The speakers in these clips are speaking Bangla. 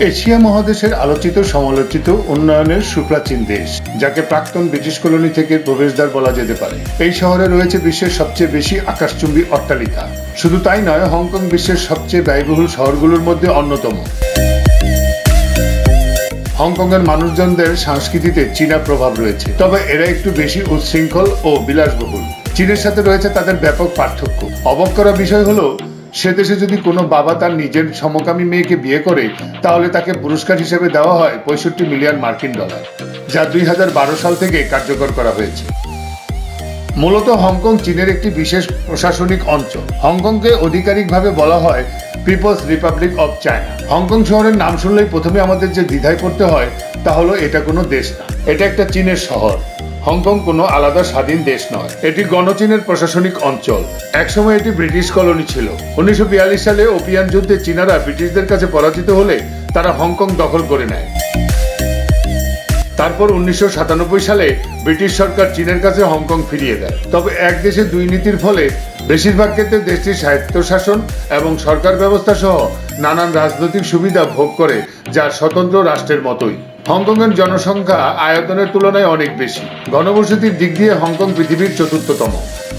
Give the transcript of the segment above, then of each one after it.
এশিয়া মহাদেশের আলোচিত, সমালোচিত উন্নয়নের সুপ্রাচীন দেশ, যাকে প্রাক্তন ব্রিটিশ কলোনি থেকে প্রবেশদ্বার বলা যেতে পারে। এই শহরে রয়েছে বিশ্বের সবচেয়ে বেশি আকাশচুম্বী অট্টালিকা। শুধু তাই নয়, হংকং বিশ্বের সবচেয়ে ব্যয়বহুল শহরগুলোর মধ্যে অন্যতম। হংকংয়ের মানুষজনদের সংস্কৃতিতে চীনা প্রভাব রয়েছে। তবে এরা একটু বেশি উচ্ছৃঙ্খল ও বিলাসবহুল। চীনের সাথে রয়েছে তাদের ব্যাপক পার্থক্য। অবাক করা বিষয় হলো সে দেশে যদি কোনো বাবা তার নিজের সমকামী মেয়েকে বিয়ে করে, তাহলে তাকে পুরস্কার হিসেবে দেওয়া হয় পঁয়ষট্টি মিলিয়ন মার্কিন ডলার, যা দুই হাজার বারো সাল থেকে কার্যকর করা হয়েছে। মূলত হংকং চীনের একটি বিশেষ প্রশাসনিক অঞ্চল। হংকংকে আধিকারিকভাবে বলা হয় People's Republic of China. Hong Kong শহরের নাম শুনলেই প্রথমে আমাদের যে দ্বিধায় পড়তে হয়, তা হলো এটা কোনো দেশ না। এটা একটা চীনের শহর। হংকং কোনো আলাদা স্বাধীন দেশ নয়। এটি গণচীনের প্রশাসনিক অঞ্চল। একসময় এটি ব্রিটিশ কলোনি ছিল। উনিশশো বিয়াল্লিশ সালে ওপিয়ান যুদ্ধে চীনারা ব্রিটিশদের কাছে পরাজিত হলে তারা হংকং দখল করে নেয়। তারপর উনিশশো সাতানব্বই সালে ব্রিটিশ সরকার চীনের কাছে হংকং ফিরিয়ে দেয়। তবে এক দেশে দুই নীতির ফলে বেশিরভাগ ক্ষেত্রে দেশটির স্বায়ত্তশাসন এবং সরকার ব্যবস্থা সহ নানান রাজনৈতিক সুবিধা ভোগ করে যা স্বতন্ত্র রাষ্ট্রের মতোই। হংকংয়ের জনসংখ্যা আয়তনের তুলনায় অনেক বেশি। ঘনবসতির দিক দিয়ে হংকং পৃথিবীর চতুর্থতম।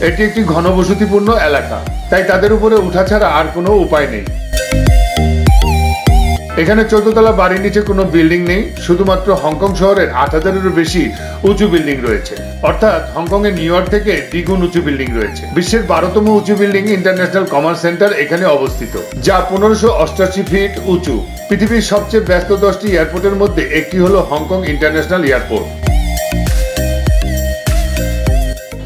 এটি একটি ঘনবসতিপূর্ণ এলাকা, তাই তাদের উপরে উঠা ছাড়া আর কোনো উপায় নেই। এখানে চোদ্দতলা বাড়ির নিচে কোনো বিল্ডিং নেই, শুধুমাত্র হংকং শহরের আট হাজারেরও বেশি উঁচু বিল্ডিং রয়েছে। অর্থাৎ হংকং এর নিউ ইয়র্ক থেকে দ্বিগুণ উঁচু বিল্ডিং রয়েছে। বিশ্বের বারোতম উঁচু বিল্ডিং ইন্টারন্যাশনাল কমার্স সেন্টার এখানে অবস্থিত, যা পনেরোশো অষ্টাশি ফিট উঁচু। পৃথিবীর সবচেয়ে ব্যস্ত দশটি এয়ারপোর্টের মধ্যে একটি হলো হংকং ইন্টারন্যাশনাল এয়ারপোর্ট।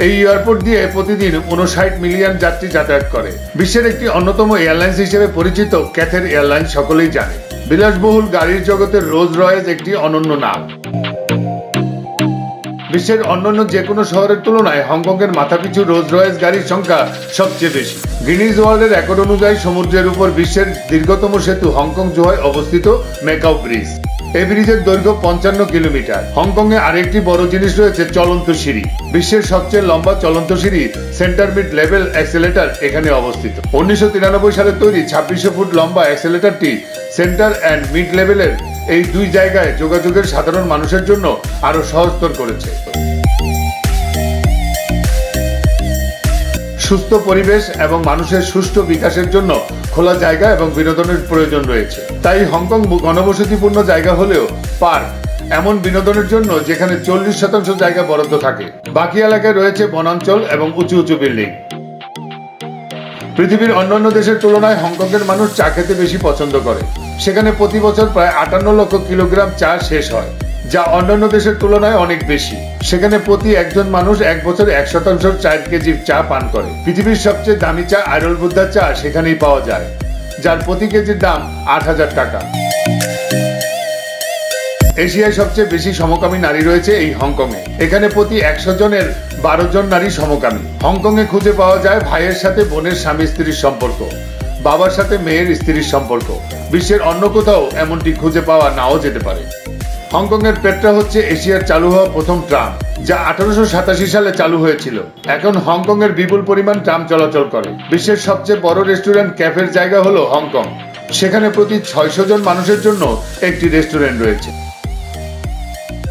এই এয়ারপোর্ট দিয়ে প্রতিদিন উনষাট মিলিয়ন যাত্রী যাতায়াত করে। বিশ্বের একটি অন্যতম এয়ারলাইন্স হিসেবে পরিচিত ক্যাথের এয়ারলাইন্স সকলেই জানে। বিলাসবহুল গাড়ির জগতের রোজ রয়েজ একটি অনন্য নাম। বিশ্বের অন্যান্য যে কোনো শহরের তুলনায় হংকংয়ের মাথাপিছু রোজ রয়েস গাড়ির সংখ্যা সবচেয়ে বেশি। গিনিজ ওয়ার্ল্ডের রেকর্ড অনুযায়ী সমুদ্রের উপর বিশ্বের দীর্ঘতম সেতু হংকং জোহায় অবস্থিত মেকাও ব্রিজ। এই ব্রিজের দৈর্ঘ্য পঞ্চান্ন কিলোমিটার। হংকংয়ে আরেকটি বড় জিনিস রয়েছে চলন্ত সিঁড়ি। বিশ্বের সবচেয়ে লম্বা চলন্ত সিঁড়ি সেন্টার মিড লেভেল অ্যাক্সেলেটার এখানে অবস্থিত। উনিশশো তিরানব্বই সালে তৈরি ছাব্বিশশো ফুট লম্বা অ্যাক্সেলেটারটি সেন্টার অ্যান্ড মিড লেভেলের এই দুই জায়গায় যোগাযোগের সাধারণ মানুষের জন্য আরও সহজতর করেছে। সুস্থ পরিবেশ এবং মানুষের সুষ্ঠু বিকাশের জন্য খোলা জায়গা এবং বিনোদনের প্রয়োজন রয়েছে। তাই হংকং ঘনবসতিপূর্ণ জায়গা হলেও পার্ক, এমন বিনোদনের জন্য যেখানে চল্লিশ শতাংশ জায়গা বরাদ্দ থাকে। বাকি এলাকায় রয়েছে বনাঞ্চল এবং উঁচু উঁচু বিল্ডিং। পৃথিবীর অন্যান্য দেশের তুলনায় হংকংয়ের মানুষ চা খেতে বেশি পছন্দ করে। সেখানে প্রতি বছর প্রায় আটান্ন লক্ষ কিলোগ্রাম চা শেষ হয়। যা অন্যান্য দেশের তুলনায় অনেক বেশি। সেখানে প্রতি একজন মানুষ এক বছর এক শতাংশ চার কেজি চা পান করে। পৃথিবীর সবচেয়ে দামি চা আইরল বুদ্ধার চা সেখানেই পাওয়া যায়, যার প্রতি কেজির দাম আট হাজার টাকা। এশিয়ায় সবচেয়ে বেশি সমকামী নারী রয়েছে এই হংকংয়ে। এখানে প্রতি একশো জনের বারো জন নারী সমকামী। হংকংয়ে খুঁজে পাওয়া যায় ভাইয়ের সাথে বোনের স্বামী স্ত্রীর সম্পর্ক, বাবার সাথে মেয়ের স্ত্রীর সম্পর্ক। বিশ্বের অন্য কোথাও এমনটি খুঁজে পাওয়া নাও যেতে পারে। হংকংয়ের পেট্রা হচ্ছে এশিয়ার চালু হওয়া প্রথম ট্রাম, যা আঠারোশো সাতাশি সালে চালু হয়েছিল। এখন হংকংয়ের বিপুল পরিমাণ ট্রাম চলাচল করে। বিশ্বের সবচেয়ে বড় রেস্টুরেন্ট ক্যাফের জায়গা হলো হংকং। সেখানে প্রতি ছয়শো জন মানুষের জন্য একটি রেস্টুরেন্ট রয়েছে।